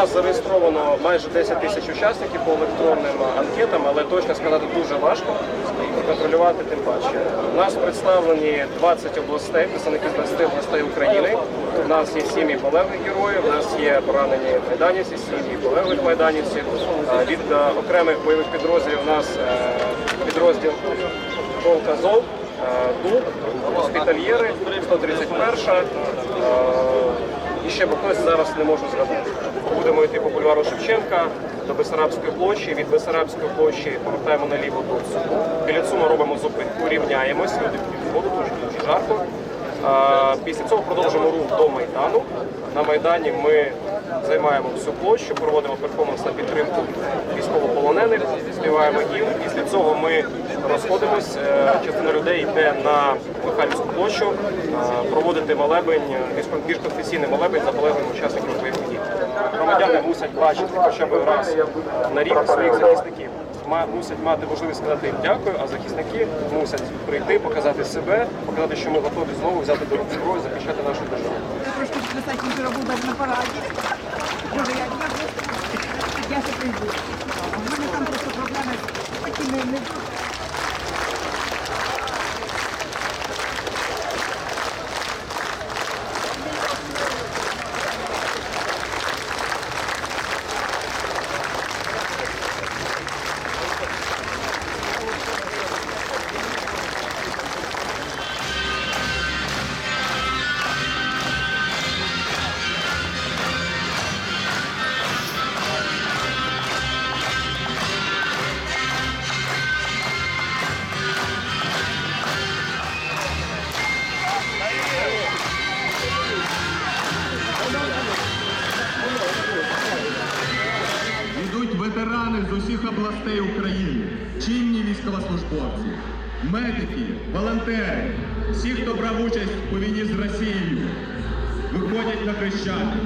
нас зареєстровано майже 10 тисяч учасників по електронним анкетам, але точно сказати дуже важко і контролювати тим паче. У нас представлені 20 областей, представники з 20 областей України. У нас є сім'ї полеглих героїв, у нас є поранені майданівці, сім'ї полеглих майданівців. Від е, окремих бойових підрозділів у нас е, підрозділ Полк Азов, е, ДУК, госпітальєри, 131 е, і ще хтось зараз не можу згадати. Будемо йти по бульвару Шевченка до Бесарабської площі. Від Бесарабської площі повертаємо наліво до ЦУМу. Біля ЦУМу робимо зупинку, рівняємось, люди воду, дуже дуже жарко. Після цього продовжимо рух до Майдану. На Майдані ми займаємо всю площу, проводимо перформанс на підтримку військовополонених, співаємо гімн. Після цього ми розходимось. Е, Частина людей йде на Михайлівську площу е, проводити молебень, е, між- міжконфесійний молебень за полеглими учасниками бойових дій. Громадяни мусять бачити хоча б раз на рік своїх захисників. Мусять мати можливість сказати їм дякую, а захисники мусять прийти, показати себе, показати, що ми готові знову взяти до рук зброю, захищати нашу державу. Я трошки писати не живу на параді. Боже, я, я, я ще прийду. У мене областей України, чинні військовослужбовці, медики, волонтери, всі, хто брав участь у війні з Росією, виходять на Хрещатик.